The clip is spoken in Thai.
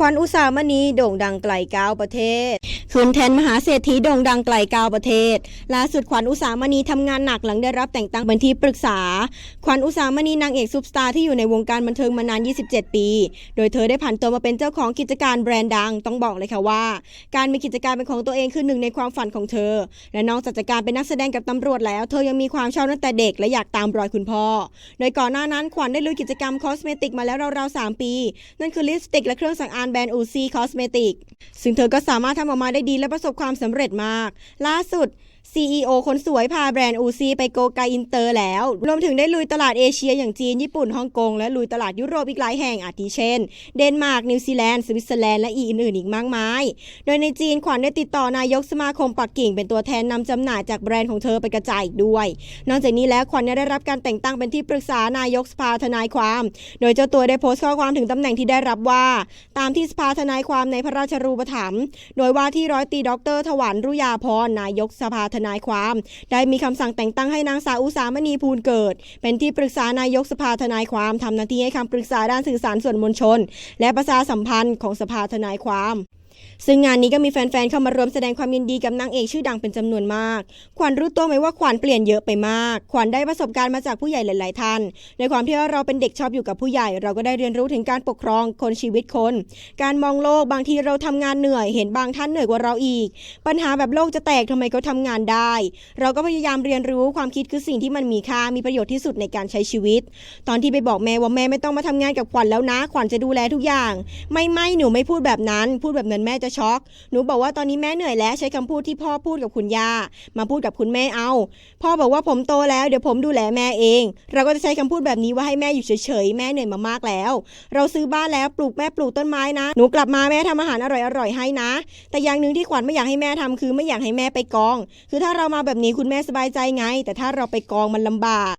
ขวัญอุสามณีโด่งดังไกลก้าวประเทศ คืนแทนมหาเศรษฐีโด่งดังไกลก้าวประเทศ ล่าสุดขวัญอุสามณีทำงานหนักหลังได้รับแต่งตั้งเป็นที่ปรึกษา ขวัญอุสามณีนางเอกซุปสตาร์ที่อยู่ในวงการบันเทิงมานาน 27 ปี โดยเธอได้ผันตัวมาเป็นเจ้าของกิจการแบรนด์ดัง ต้องบอกเลยค่ะว่า การมีกิจการเป็นของตัวเองคือหนึ่งในความฝันของเธอ และนอกจากการเป็นนักแสดงกับตำรวจแล้ว เธอยังมีความชอบตั้งแต่เด็กและอยากตามรอยคุณพ่อ โดยก่อนหน้านั้นขวัญได้ลุยกิจกรรมคอสเมติกมาแล้วราวๆ3ปี นั่นคือลิปสติกและเครื่องสำอางแบรนด์อูซีคอสเมติกซึ่งเธอก็สามารถทำออกมาได้ดีและประสบความสำเร็จมาก ล่าสุด CEO คนสวยพาแบรนด์อูซีไปโกไกอินเตอร์แล้ว รวมถึงได้ลุยตลาดเอเชียอย่างจีน ญี่ปุ่นฮ่องกง และลุยตลาดยุโรปอีกหลายแห่งอาทิเช่น เดนมาร์ก นิวซีแลนด์ สวิตเซอร์แลนด์ และอีกอื่นๆอีกมากมาย โดยในจีนขวัญได้ติดต่อนายกสมาคมปักกิ่ง เป็นตัวแทนนำจำหน่ายจากแบรนด์ของเธอไปกระจายอีกด้วย นอกจากนี้แล้วขวัญได้รับการแต่งตั้งเป็นที่ปรึกษานายกสภาทนายความ โดยเจ้าตัวได้โพสต์ข้อความถึงตำแหน่งที่ได้รับว่า ตามที่สภาทนายความในพระราชรูปถัมภ์โดยว่าที่ร้อยตีด็อกเตอร์ถวันรุยาพรนายกสภาทนายความ ได้มีคำสั่งแต่งตั้งให้นางสาวอุสามณีภูลเกิด เป็นที่ปรึกษานายกสภาทนายความทำหน้าที่ให้คำปรึกษาด้านสื่อสารส่วนมวลชน และประชาสัมพันธ์ของสภาทนายความ ซึ่งงานนี้ก็มีแฟนๆ เข้ามารวมแสดงความยินดีกับนางเอกชื่อดังเป็นจำนวนมาก ขวัญรู้ตัวไหมว่าขวัญเปลี่ยนเยอะไปมาก ขวัญได้ประสบการณ์มาจากผู้ใหญ่หลาย ๆ ท่าน ในความที่ว่าเราเป็นเด็กชอบอยู่กับผู้ใหญ่ เราก็ได้เรียนรู้ถึงการปกครองคนชีวิตคน การมองโลกบางทีเราทำงานเหนื่อย เห็นบางท่านเหนื่อยกว่าเราอีก ปัญหาแบบโลกจะแตกทำไมเขาทำงานได้ เราก็พยายามเรียนรู้ความคิดคือสิ่งที่มันมีค่ามีประโยชน์ที่สุดในการใช้ชีวิต ตอนที่ไปบอกแม่ว่าแม่ไม่ต้องมาทำงานกับขวัญแล้วนะ ขวัญจะดูแลทุกอย่าง ไม่ไม่หนูไม่พูดแบบนั้น พูดแบบนั้นแม่จะช็อก หนูบอกว่าตอนนี้แม่เหนื่อยแล้วใช้คำพูดที่พ่อพูดกับคุณย่ามาพูดกับคุณแม่เอา พ่อบอกว่าผมโตแล้วเดี๋ยวผมดูแลแม่เอง เราก็จะใช้คำพูดแบบนี้ว่าให้แม่อยู่เฉยๆแม่เหนื่อยมามากแล้ว เราซื้อบ้านแล้วปลูกแม่ปลูกต้นไม้นะ หนูกลับมาแม่ทำอาหารอร่อยๆให้นะ แต่อย่างหนึ่งที่ขวัญไม่อยากให้แม่ทำคือไม่อยากให้แม่ไปกอง คือถ้าเรามาแบบนี้คุณแม่สบายใจไง แต่ถ้าเราไปกองมันลำบาก